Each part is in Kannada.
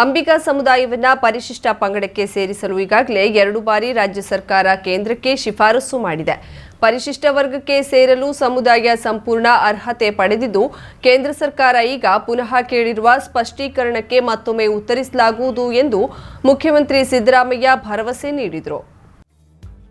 ಅಂಬಿಕಾ ಸಮುದಾಯವನ್ನ ಪರಿಶಿಷ್ಟ ಪಂಗಡಕ್ಕೆ ಸೇರಿಸಲು ಈಗಾಗಲೇ ಎರಡು ಬಾರಿ ರಾಜ್ಯ ಸರ್ಕಾರ ಕೇಂದ್ರಕ್ಕೆ ಶಿಫಾರಸು ಮಾಡಿದೆ. ಪರಿಶಿಷ್ಟ ವರ್ಗಕ್ಕೆ ಸೇರಲು ಸಮುದಾಯ ಸಂಪೂರ್ಣ ಅರ್ಹತೆ ಪಡೆದಿದ್ದು, ಕೇಂದ್ರ ಸರ್ಕಾರ ಈಗ ಪುನಃ ಕೇಳಿರುವ ಸ್ಪಷ್ಟೀಕರಣಕ್ಕೆ ಮತ್ತೊಮ್ಮೆ ಉತ್ತರಿಸಲಾಗುವುದು ಎಂದು ಮುಖ್ಯಮಂತ್ರಿ ಸಿದ್ದರಾಮಯ್ಯ ಭರವಸೆ ನೀಡಿದರು.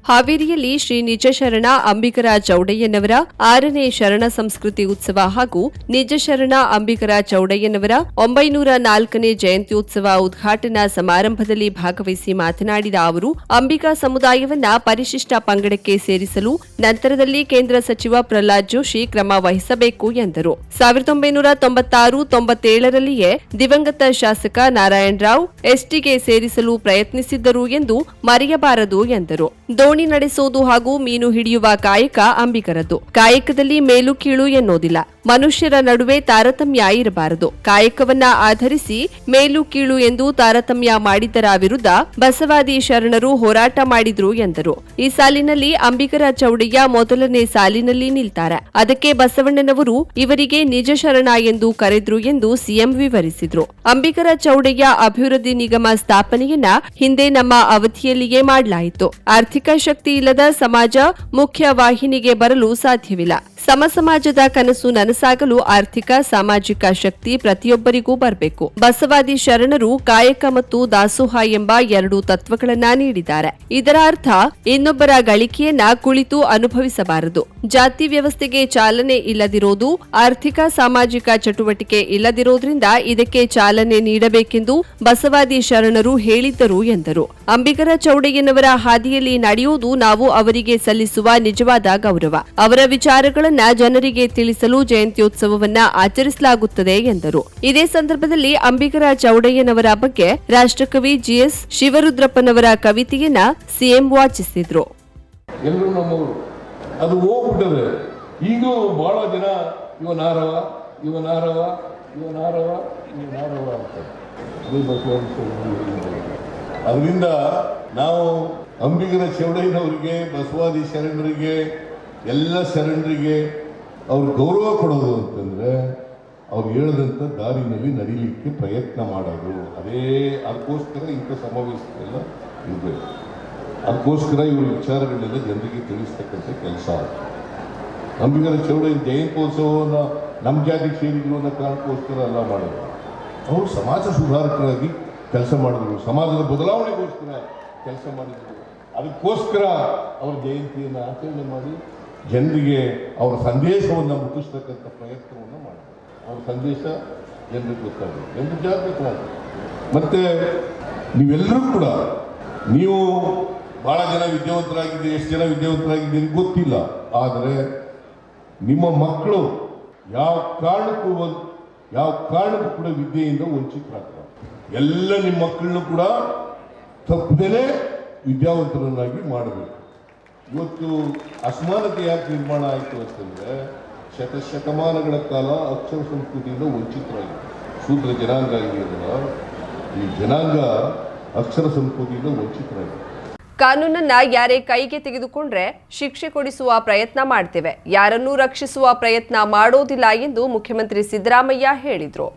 ಹಾವೇರಿಯಲ್ಲಿ ಶ್ರೀ ನಿಜಶರಣ ಅಂಬಿಕರ ಚೌಡಯ್ಯನವರ ಆರನೇ ಶರಣ ಸಂಸ್ಕೃತಿ ಉತ್ಸವ ಹಾಗೂ ನಿಜಶರಣ ಅಂಬಿಕರ ಚೌಡಯ್ಯನವರ ಒಂಬೈನೂರ ನಾಲ್ಕನೇ ಜಯಂತ್ಯೋತ್ಸವ ಉದ್ಘಾಟನಾ ಸಮಾರಂಭದಲ್ಲಿ ಭಾಗವಹಿಸಿ ಮಾತನಾಡಿದ ಅವರು ಅಂಬಿಕಾ ಸಮುದಾಯವನ್ನ ಪರಿಶಿಷ್ಟ ಪಂಗಡಕ್ಕೆ ಸೇರಿಸಲು ನಂತರದಲ್ಲಿ ಕೇಂದ್ರ ಸಚಿವ ಪ್ರಹ್ಲಾದ್ ಜೋಶಿ ಕ್ರಮ ವಹಿಸಬೇಕು ಎಂದರು. ಸಾವಿರದ ಒಂಬೈನೂರ ತೊಂಬತ್ತಾರು ತೊಂಬತ್ತೇಳರಲ್ಲಿಯೇ ದಿವಂಗತ ಶಾಸಕ ನಾರಾಯಣರಾವ್ ಎಸ್ಟಿಗೆ ಸೇರಿಸಲು ಪ್ರಯತ್ನಿಸಿದ್ದರು ಎಂದು ಮರೆಯಬಾರದು ಎಂದರು. ನಡೆಸೋದು ಹಾಗೂ ಮೀನು ಹಿಡಿಯುವ ಕಾಯಕ ಅಂಬಿಕರದ್ದು. ಕಾಯಕದಲ್ಲಿ ಮೇಲು ಕೀಳು ಎನ್ನೋದಿಲ್ಲ. ಮನುಷ್ಯರ ನಡುವೆ ತಾರತಮ್ಯ ಇರಬಾರದು. ಕಾಯಕವನ್ನ ಆಧರಿಸಿ ಮೇಲು ಕೀಳು ಎಂದು ತಾರತಮ್ಯ ಮಾಡಿದ್ದರ ವಿರುದ್ಧ ಬಸವಾದಿ ಶರಣರು ಹೋರಾಟ ಮಾಡಿದ್ರು ಎಂದರು. ಈ ಸಾಲಿನಲ್ಲಿ ಅಂಬಿಕರ ಚೌಡಯ್ಯ ಮೊದಲನೇ ಸಾಲಿನಲ್ಲಿ ನಿಲ್ತಾರೆ. ಅದಕ್ಕೆ ಬಸವಣ್ಣನವರು ಇವರಿಗೆ ನಿಜ ಶರಣ ಎಂದು ಕರೆದ್ರು ಎಂದು ಸಿಎಂ ವಿವರಿಸಿದ್ರು. ಅಂಬಿಕರ ಚೌಡಯ್ಯ ಅಭಿವೃದ್ಧಿ ನಿಗಮ ಸ್ಥಾಪನೆಯನ್ನ ಹಿಂದೆ ನಮ್ಮ ಅವಧಿಯಲ್ಲಿಯೇ ಮಾಡಲಾಯಿತು. ಆರ್ಥಿಕ ಶಕ್ತಿ ಇಲ್ಲದ ಸಮಾಜ ಮುಖ್ಯ ವಾಹಿನಿಗೆ ಬರಲು ಸಾಧ್ಯವಿಲ್ಲ. ಸಮ ಸಮಾಜದ ಕನಸು ನನಸಾಗಲು ಆರ್ಥಿಕ, ಸಾಮಾಜಿಕ ಶಕ್ತಿ ಪ್ರತಿಯೊಬ್ಬರಿಗೂ ಬರಬೇಕು. ಬಸವಾದಿ ಶರಣರು ಕಾಯಕ ಮತ್ತು ದಾಸೋಹ ಎಂಬ ಎರಡು ತತ್ವಗಳನ್ನ ನೀಡಿದ್ದಾರೆ. ಇದರ ಅರ್ಥ, ಇನ್ನೊಬ್ಬರ ಗಳಿಕೆಯನ್ನ ಕುಳಿತು ಅನುಭವಿಸಬಾರದು. ಜಾತಿ ವ್ಯವಸ್ಥೆಗೆ ಚಾಲನೆ ಇಲ್ಲದಿರೋದು, ಆರ್ಥಿಕ, ಸಾಮಾಜಿಕ ಚಟುವಟಿಕೆ ಇಲ್ಲದಿರೋದ್ರಿಂದ ಇದಕ್ಕೆ ಚಾಲನೆ ನೀಡಬೇಕೆಂದು ಬಸವಾದಿ ಶರಣರು ಹೇಳಿದ್ದರು ಎಂದರು. ಅಂಬಿಗರ ಚೌಡಯ್ಯನವರ ಹಾದಿಯಲ್ಲಿ ನಡೆಯುವುದು ನಾವು ಅವರಿಗೆ ಸಲ್ಲಿಸುವ ನಿಜವಾದ ಗೌರವ. ಅವರ ವಿಚಾರಗಳನ್ನ ಜನರಿಗೆ ತಿಳಿಸಲು ಜಯಂತ್ಯೋತ್ಸವವನ್ನ ಆಚರಿಸಲಾಗುತ್ತದೆ ಎಂದರು. ಇದೇ ಸಂದರ್ಭದಲ್ಲಿ ಅಂಬಿಗರ ಚೌಡಯ್ಯನವರ ಬಗ್ಗೆ ರಾಷ್ಟ್ರಕವಿ ಜಿಎಸ್ ಶಿವರುದ್ರಪ್ಪನವರ ಕವಿತೆಯನ್ನ ಸಿಎಂ ವಾಚಿಸಿದ್ರು. ಅದು ಹೋಗ್ಬಿಟ್ಟದೆ ಬಹಳ ಜನ ಇವನಾರವ ಇವನಾರವ ಇವನಾರವ ಇವನಾರವ ಅಂತ ಅದರಿಂದ ನಾವು ಅಂಬಿಗರ ಚೌಡಯ್ಯನವರಿಗೆ, ಬಸವಾದಿ ಶರಣರಿಗೆ, ಎಲ್ಲ ಶರಣರಿಗೆ ಅವ್ರು ಗೌರವ ಕೊಡೋದು ಅಂತಂದ್ರೆ ಅವ್ರು ಹೇಳಿದಂಥ ದಾರಿನಲ್ಲಿ ನಡೀಲಿಕ್ಕೆ ಪ್ರಯತ್ನ ಮಾಡೋದು. ಅದೇ ಅದಕ್ಕೋಸ್ಕರ ಇಂಥ ಸಮಾವೇಶಗಳೆಲ್ಲ ಇರಬೇಕು ಅದಕ್ಕೋಸ್ಕರ ಇವ್ರ ವಿಚಾರಗಳನ್ನೆಲ್ಲ ಜನರಿಗೆ ತಿಳಿಸ್ತಕ್ಕಂಥ ಕೆಲಸ ಅಂಬಿಗರ ಚೌಡಯ್ಯ ಜಯಂತ್ಯೋತ್ಸವವನ್ನು ನಮ್ಮ ಜಾತಿ ಸೇರಿದ್ರು ಅನ್ನೋ ಕಾರಣಕ್ಕೋಸ್ಕರ ಎಲ್ಲ ಮಾಡೋದು. ಅವರು ಸಮಾಜ ಸುಧಾರಕರಾಗಿ ಕೆಲಸ ಮಾಡಿದ್ರು. ಸಮಾಜದ ಬದಲಾವಣೆಗೋಸ್ಕರ ಕೆಲಸ ಮಾಡಿದ್ರು. ಅದಕ್ಕೋಸ್ಕರ ಅವ್ರ ಜಯಂತಿಯನ್ನು ಆಚರಣೆ ಮಾಡಿ ಜನರಿಗೆ ಅವರ ಸಂದೇಶವನ್ನು ಮುಟ್ಟಿಸ್ತಕ್ಕಂಥ ಪ್ರಯತ್ನವನ್ನು ಮಾಡ್ತಾರೆ. ಅವ್ರ ಸಂದೇಶ ಜನರಿಗೆ ಗೊತ್ತಾಗಬೇಕು. ಜನರು ಜಾಗೃತರಾಗಬೇಕು ಮತ್ತು ನೀವೆಲ್ಲರೂ ಕೂಡ, ನೀವು ಭಾಳ ಜನ ವಿದ್ಯಾವಂತರಾಗಿದ್ದೀರಿ, ಎಷ್ಟು ಜನ ವಿದ್ಯಾವಂತರಾಗಿದ್ದೀರಿ ಗೊತ್ತಿಲ್ಲ. ಆದರೆ ನಿಮ್ಮ ಮಕ್ಕಳು ಯಾವ ಕಾರಣಕ್ಕೂ ಯಾವ ಕಾರಣಕ್ಕೂ ಕೂಡ ವಿದ್ಯೆಯಿಂದ ವಂಚಿತರಾಗ್ತಾರೆ ಎಲ್ಲ ನಿಮ್ಮ ಮಕ್ಕಳನ್ನು ಕೂಡ ತಪ್ಪದೇನೆ ವಿದ್ಯಾವಂತರನ್ನಾಗಿ ಮಾಡಬೇಕು. ಇವತ್ತು ಅಸಮಾನತೆ ಯಾಕೆ ನಿರ್ಮಾಣ ಆಯಿತು ಅಂತಂದರೆ ಶತಶತಮಾನಗಳ ಕಾಲ ಅಕ್ಷರ ಸಂಸ್ಕೃತಿಯಿಂದ ವಂಚಿತರಾಗಿದೆ ಶೂದ್ರ ಜನಾಂಗ ಇದೆಯಲ್ಲ ಈ ಜನಾಂಗ ಅಕ್ಷರ ಸಂಸ್ಕೃತಿಯಿಂದ ವಂಚಿತರಾಗಿದೆ ಕಾನೂನನ್ನ ಯಾರೇ ಕೈಗೆ ತೆಗೆದುಕೊಂಡ್ರೆ ಶಿಕ್ಷೆ ಕೊಡಿಸುವ ಪ್ರಯತ್ನ ಮಾಡ್ತೇವೆ. ಯಾರನ್ನೂ ರಕ್ಷಿಸುವ ಪ್ರಯತ್ನ ಮಾಡೋದಿಲ್ಲ ಎಂದು ಮುಖ್ಯಮಂತ್ರಿ ಸಿದ್ದರಾಮಯ್ಯ ಹೇಳಿದರು.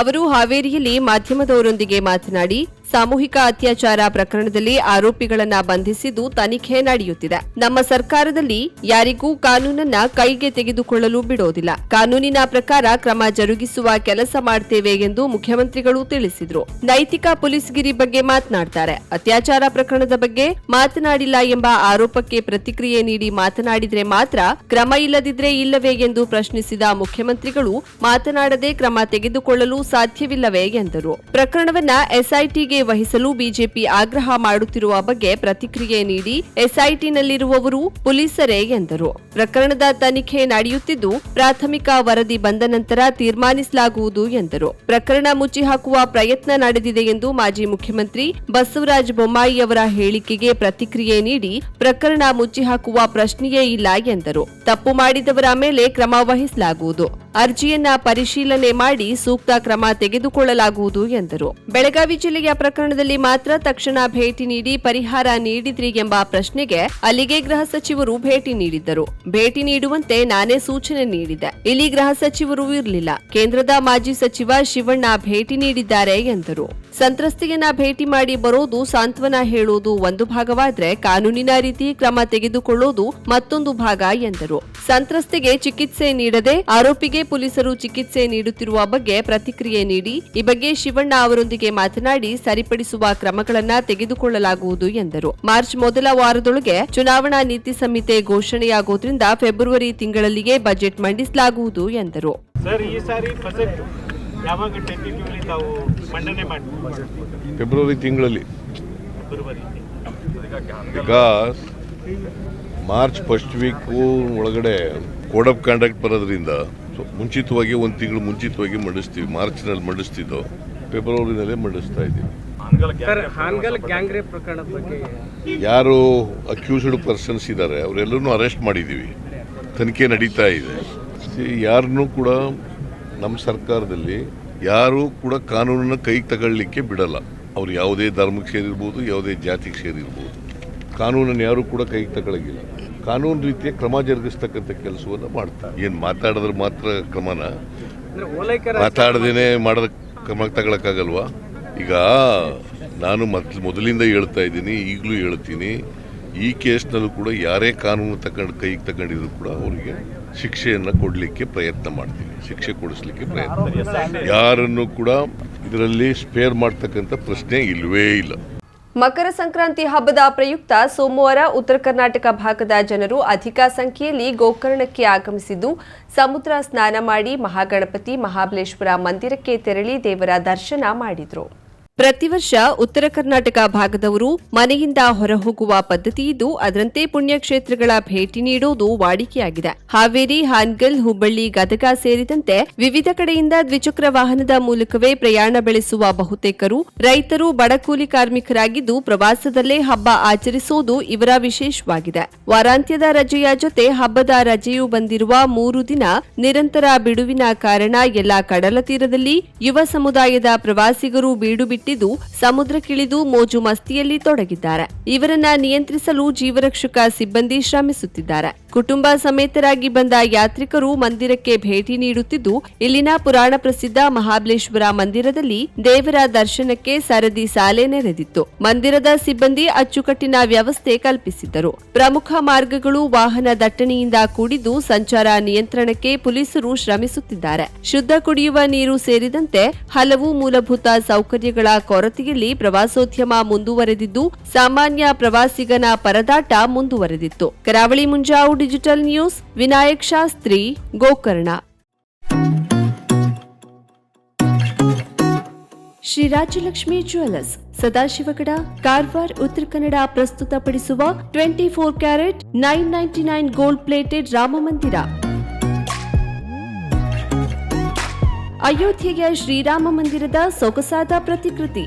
ಅವರು ಹಾವೇರಿಯಲ್ಲಿ ಮಾಧ್ಯಮದವರೊಂದಿಗೆ ಮಾತನಾಡಿ ಸಾಮೂಹಿಕ ಅತ್ಯಾಚಾರ ಪ್ರಕರಣದಲ್ಲಿ ಆರೋಪಿಗಳನ್ನ ಬಂಧಿಸಿದ್ದು ತನಿಖೆ ನಡೆಯುತ್ತಿದೆ. ನಮ್ಮ ಸರ್ಕಾರದಲ್ಲಿ ಯಾರಿಗೂ ಕಾನೂನನ್ನ ಕೈಗೆ ತೆಗೆದುಕೊಳ್ಳಲು ಬಿಡೋದಿಲ್ಲ. ಕಾನೂನಿನ ಪ್ರಕಾರ ಕ್ರಮ ಜರುಗಿಸುವ ಕೆಲಸ ಮಾಡ್ತೇವೆ ಎಂದು ಮುಖ್ಯಮಂತ್ರಿಗಳು ತಿಳಿಸಿದ್ರು. ನೈತಿಕ ಪೊಲೀಸ್ಗಿರಿ ಬಗ್ಗೆ ಮಾತನಾಡ್ತಾರೆ. ಅತ್ಯಾಚಾರ ಪ್ರಕರಣದ ಬಗ್ಗೆ ಮಾತನಾಡಿಲ್ಲ ಎಂಬ ಆರೋಪಕ್ಕೆ ಪ್ರತಿಕ್ರಿಯೆ ನೀಡಿ ಮಾತನಾಡಿದ್ರೆ ಮಾತ್ರ ಕ್ರಮ ಇಲ್ಲದಿದ್ರೆ ಇಲ್ಲವೇ ಎಂದು ಪ್ರಶ್ನಿಸಿದ ಮುಖ್ಯಮಂತ್ರಿಗಳು ಮಾತನಾಡದೆ ಕ್ರಮ ತೆಗೆದುಕೊಳ್ಳಲು ಸಾಧ್ಯವಿಲ್ಲವೇ ಎಂದರು. ಪ್ರಕರಣವನ್ನ ಎಸ್ಐಟಿಗೆ ವಹಿಸಲು ಬಿಜೆಪಿ ಆಗ್ರಹ ಮಾಡುತ್ತಿರುವ ಬಗ್ಗೆ ಪ್ರತಿಕ್ರಿಯೆ ನೀಡಿ ಎಸ್ಐಟಿನಲ್ಲಿರುವವರು ಪೊಲೀಸರೇ ಎಂದರು. ಪ್ರಕರಣದ ತನಿಖೆ ನಡೆಯುತ್ತಿದ್ದು ಪ್ರಾಥಮಿಕ ವರದಿ ಬಂದ ನಂತರ ತೀರ್ಮಾನಿಸಲಾಗುವುದು ಎಂದರು. ಪ್ರಕರಣ ಮುಚ್ಚಿ ಹಾಕುವ ಪ್ರಯತ್ನ ನಡೆದಿದೆ ಎಂದು ಮಾಜಿ ಮುಖ್ಯಮಂತ್ರಿ ಬಸವರಾಜ ಬೊಮ್ಮಾಯಿ ಅವರ ಹೇಳಿಕೆಗೆ ಪ್ರತಿಕ್ರಿಯೆ ನೀಡಿ ಪ್ರಕರಣ ಮುಚ್ಚಿ ಹಾಕುವ ಪ್ರಶ್ನೆಯೇ ಇಲ್ಲ ಎಂದರು. ತಪ್ಪು ಮಾಡಿದವರ ಮೇಲೆ ಕ್ರಮ ವಹಿಸಲಾಗುವುದು. ಅರ್ಜಿಯನ್ನ ಪರಿಶೀಲನೆ ಮಾಡಿ ಸೂಕ್ತ ಕ್ರಮ ತೆಗೆದುಕೊಳ್ಳಲಾಗುವುದು ಎಂದರು. ಬೆಳಗಾವಿ ಜಿಲ್ಲೆಯ ಪ್ರಕರಣದಲ್ಲಿ ಮಾತ್ರ ತಕ್ಷಣ ಭೇಟಿ ನೀಡಿ ಪರಿಹಾರ ನೀಡಿದ್ರಿ ಎಂಬ ಪ್ರಶ್ನೆಗೆ ಅಲ್ಲಿಗೆ ಗೃಹ ಸಚಿವರು ಭೇಟಿ ನೀಡಿದ್ದರು. ಭೇಟಿ ನೀಡುವಂತೆ ನಾನೇ ಸೂಚನೆ ನೀಡಿದೆ ಇಲ್ಲಿ ಗೃಹ ಸಚಿವರು ಇರಲಿಲ್ಲ. ಕೇಂದ್ರದ ಮಾಜಿ ಸಚಿವ ಶಿವಣ್ಣ ಭೇಟಿ ನೀಡಿದ್ದಾರೆ ಎಂದರು. ಸಂತ್ರಸ್ತೆಯನ್ನ ಭೇಟಿ ಮಾಡಿ ಬರೋದು ಸಾಂತ್ವನ ಹೇಳೋದು ಒಂದು ಭಾಗವಾದ್ರೆ ಕಾನೂನಿನ ರೀತಿ ಕ್ರಮ ತೆಗೆದುಕೊಳ್ಳೋದು ಮತ್ತೊಂದು ಭಾಗ ಎಂದರು. ಸಂತ್ರಸ್ತೆಗೆ ಚಿಕಿತ್ಸೆ ನೀಡದೆ ಆರೋಪಿಗೆ ಪೊಲೀಸರು ಚಿಕಿತ್ಸೆ ನೀಡುತ್ತಿರುವ ಬಗ್ಗೆ ಪ್ರತಿಕ್ರಿಯೆ ನೀಡಿ ಈ ಬಗ್ಗೆ ಶಿವಣ್ಣ ಅವರೊಂದಿಗೆ ಮಾತನಾಡಿ ಸರಿಪಡಿಸುವ ಕ್ರಮಗಳನ್ನು ತೆಗೆದುಕೊಳ್ಳಲಾಗುವುದು ಎಂದರು. ಮಾರ್ಚ್ ಮೊದಲ ವಾರದೊಳಗೆ ಚುನಾವಣಾ ನೀತಿ ಸಂಹಿತೆ ಘೋಷಣೆಯಾಗುವುದರಿಂದ ಫೆಬ್ರವರಿ ತಿಂಗಳಲ್ಲಿಯೇ ಬಜೆಟ್ ಮಂಡಿಸಲಾಗುವುದು ಎಂದರು. ಸರ್ ಈ ಸಾರಿ ಬಜೆಟ್ ಯಾವಾಗ ಟೆಂಟೇಟಿವ್ಲಿ ತಾವು ಮಂಡನೆ ಮಾಡಿ ಫೆಬ್ರವರಿ ತಿಂಗಳಲ್ಲಿ. ಬಿಕಾಸ್ ಮಾರ್ಚ್ ಫಸ್ಟ್ ವೀಕ್ ಒಳಗಡೆ ಕೋಡ್ ಆಫ್ ಕಾಂಡಕ್ಟ್ ಬರೋದ್ರಿಂದ ಮುಂಚಿತವಾಗಿ ಒಂದು ತಿಂಗಳು ಮುಂಚಿತವಾಗಿ ಮಂಡಿಸ್ತೀವಿ ಮಾರ್ಚ್ನಲ್ಲಿ ಮಂಡಿಸ್ತಿದ್ದೋ ಫೆಬ್ರವರಿನಲ್ಲೇ ಮಂಡಿಸ್ತಾ ಇದ್ದೀವಿ. ಹಾನ್ಗಲ್ ಗ್ಯಾಂಗ್ ರೇಪ್ ಪ್ರಕರಣದ ಬಗ್ಗೆ ಯಾರು ಅಕ್ಯೂಸ್ಡ್ ಪರ್ಸನ್ಸ್ ಇದ್ದಾರೆ ಅವರೆಲ್ಲರೂ ಅರೆಸ್ಟ್ ಮಾಡಿದ್ದೀವಿ ತನಿಖೆ ನಡೀತಾ ಇದೆ. ಯಾರನ್ನೂ ಕೂಡ ನಮ್ಮ ಸರ್ಕಾರದಲ್ಲಿ ಯಾರೂ ಕೂಡ ಕಾನೂನನ್ನ ಕೈಗೆ ತಗೊಳ್ಳಿಕ್ಕೆ ಬಿಡಲ್ಲ. ಅವ್ರು ಯಾವುದೇ ಧರ್ಮಕ್ಕೆ ಸೇರಿರ್ಬೋದು ಯಾವುದೇ ಜಾತಿಗೆ ಸೇರಿರ್ಬೋದು. ಕಾನೂನನ್ನು ಯಾರೂ ಕೂಡ ಕೈಗೆ ತಗೊಳಗಿಲ್ಲ. ಕಾನೂನು ರೀತಿಯ ಕ್ರಮ ಜರುಗಿಸ್ತಕ್ಕಂಥ ಕೆಲಸವನ್ನು ಮಾಡ್ತಾರೆ. ಏನು ಮಾತಾಡಿದ್ರೆ ಮಾತ್ರ ಕ್ರಮನ? ಮಾತಾಡದೇನೆ ಮಾಡೋದಕ್ಕೆ ಕ್ರಮ ತಗೊಳಕ್ಕಾಗಲ್ವಾ? ಈಗ ನಾನು ಮೊದ್, ಮೊದಲಿಂದ ಹೇಳ್ತಾ ಇದ್ದೀನಿ, ಈಗಲೂ ಹೇಳ್ತೀನಿ. ಈ ಕೇಸ್ನಲ್ಲೂ ಕೂಡ ಯಾರೇ ಕಾನೂನು ತಗೊಂಡು ಕೈಗೆ ತಗೊಂಡಿದ್ರು ಕೂಡ ಅವರಿಗೆ ಶಿಕ್ಷೆಯನ್ನು ಕೊಡಲಿಕ್ಕೆ ಪ್ರಯತ್ನ ಮಾಡ್ತೀನಿ. ಶಿಕ್ಷೆ ಕೊಡಿಸ್ಲಿಕ್ಕೆ ಪ್ರಯತ್ನ ಯಾರನ್ನು ಕೂಡ ಇದರಲ್ಲಿ ಸ್ಪೇರ್ ಮಾಡ್ತಕ್ಕಂಥ ಪ್ರಶ್ನೆ ಇಲ್ಲವೇ ಇಲ್ಲ. ಮಕರ ಸಂಕ್ರಾಂತಿ ಹಬ್ಬದ ಪ್ರಯುಕ್ತ ಸೋಮವಾರ ಉತ್ತರ ಕರ್ನಾಟಕ ಭಾಗದ ಜನರು ಅಧಿಕ ಸಂಖ್ಯೆಯಲ್ಲಿ ಗೋಕರ್ಣಕ್ಕೆ ಆಗಮಿಸಿದ್ದು, ಸಮುದ್ರ ಸ್ನಾನ ಮಾಡಿ ಮಹಾಗಣಪತಿ ಮಹಾಬಲೇಶ್ವರ ಮಂದಿರಕ್ಕೆ ತೆರಳಿ ದೇವರ ದರ್ಶನ ಮಾಡಿದರು. ಪ್ರತಿ ವರ್ಷ ಉತ್ತರ ಕರ್ನಾಟಕ ಭಾಗದವರು ಮನೆಯಿಂದ ಹೊರಹೋಗುವ ಪದ್ಧತಿ ಇದ್ದು, ಅದರಂತೆ ಪುಣ್ಯಕ್ಷೇತ್ರಗಳ ಭೇಟಿ ನೀಡುವುದು ವಾಡಿಕೆಯಾಗಿದೆ. ಹಾವೇರಿ, ಹಾನ್ಗಲ್, ಹುಬ್ಬಳ್ಳಿ, ಗದಗ ಸೇರಿದಂತೆ ವಿವಿಧ ಕಡೆಯಿಂದ ದ್ವಿಚಕ್ರ ವಾಹನದ ಮೂಲಕವೇ ಪ್ರಯಾಣ ಬೆಳೆಸುವ ಬಹುತೇಕರು, ರೈತರು ಬಡಕೂಲಿ ಕಾರ್ಮಿಕರಾಗಿದ್ದು, ಪ್ರವಾಸದಲ್ಲೇ ಹಬ್ಬ ಆಚರಿಸುವುದು ಇವರ ವಿಶೇಷವಾಗಿದೆ. ವಾರಾಂತ್ಯದ ರಜೆಯ ಜೊತೆ ಹಬ್ಬದ ರಜೆಯು ಬಂದಿರುವ ಮೂರು ದಿನ ನಿರಂತರ ಬಿಡುವಿನ ಕಾರಣ ಎಲ್ಲ ಕಡಲ ತೀರದಲ್ಲಿ ಯುವ ಸಮುದಾಯದ ಪ್ರವಾಸಿಗರು ಬೀಡು ಬಿಟ್ಟಿದ್ದು ಸಮುದ್ರಕ್ಕಿಳಿದು ಮೋಜು ಮಸ್ತಿಯಲ್ಲಿ ತೊಡಗಿದ್ದಾರೆ. ಇವರನ್ನ ನಿಯಂತ್ರಿಸಲು ಜೀವರಕ್ಷಕ ಸಿಬ್ಬಂದಿ ಶ್ರಮಿಸುತ್ತಿದ್ದಾರೆ. ಕುಟುಂಬ ಸಮೇತರಾಗಿ ಬಂದ ಯಾತ್ರಿಕರು ಮಂದಿರಕ್ಕೆ ಭೇಟಿ ನೀಡುತ್ತಿದ್ದು, ಇಲ್ಲಿನ ಪುರಾಣ ಪ್ರಸಿದ್ಧ ಮಹಾಬಲೇಶ್ವರ ಮಂದಿರದಲ್ಲಿ ದೇವರ ದರ್ಶನಕ್ಕೆ ಸರದಿ ಸಾಲೆ ನೆರೆದಿತ್ತು. ಮಂದಿರದ ಸಿಬ್ಬಂದಿ ಅಚ್ಚುಕಟ್ಟಿನ ವ್ಯವಸ್ಥೆ ಕಲ್ಪಿಸಿದ್ದರು. ಪ್ರಮುಖ ಮಾರ್ಗಗಳು ವಾಹನ ದಟ್ಟಣೆಯಿಂದ ಕೂಡಿದ್ದು, ಸಂಚಾರ ನಿಯಂತ್ರಣಕ್ಕೆ ಪೊಲೀಸರು ಶ್ರಮಿಸುತ್ತಿದ್ದಾರೆ. ಶುದ್ಧ ಕುಡಿಯುವ ನೀರು ಸೇರಿದಂತೆ ಹಲವು ಮೂಲಭೂತ ಸೌಕರ್ಯಗಳ ಕೊರತೆಯಲ್ಲಿ ಪ್ರವಾಸೋದ್ಯಮ ಮುಂದುವರೆದಿದ್ದು, ಸಾಮಾನ್ಯ ಪ್ರವಾಸಿಗನ ಪರದಾಟ ಮುಂದುವರೆದಿತ್ತು. Karavali Munjavu digital news, Vinayak Shastri, Gokarna. Shri Rajalakshmi jewellers, Sadashivgad, Karwar, Uttara Kannada ಪ್ರಸ್ತುತಪಡಿಸುವ twenty four carat, nine ninety nine gold plated Ram Mandir. ಅಯೋಧ್ಯೆಯ ಶ್ರೀರಾಮ ಮಂದಿರದ ಸೊಗಸಾದ ಪ್ರತಿಕೃತಿ.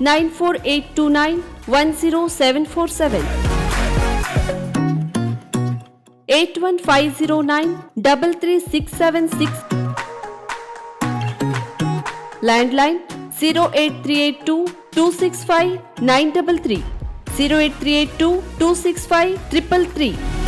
94829 81509 33676 landline 08382 265 933 08382 265 333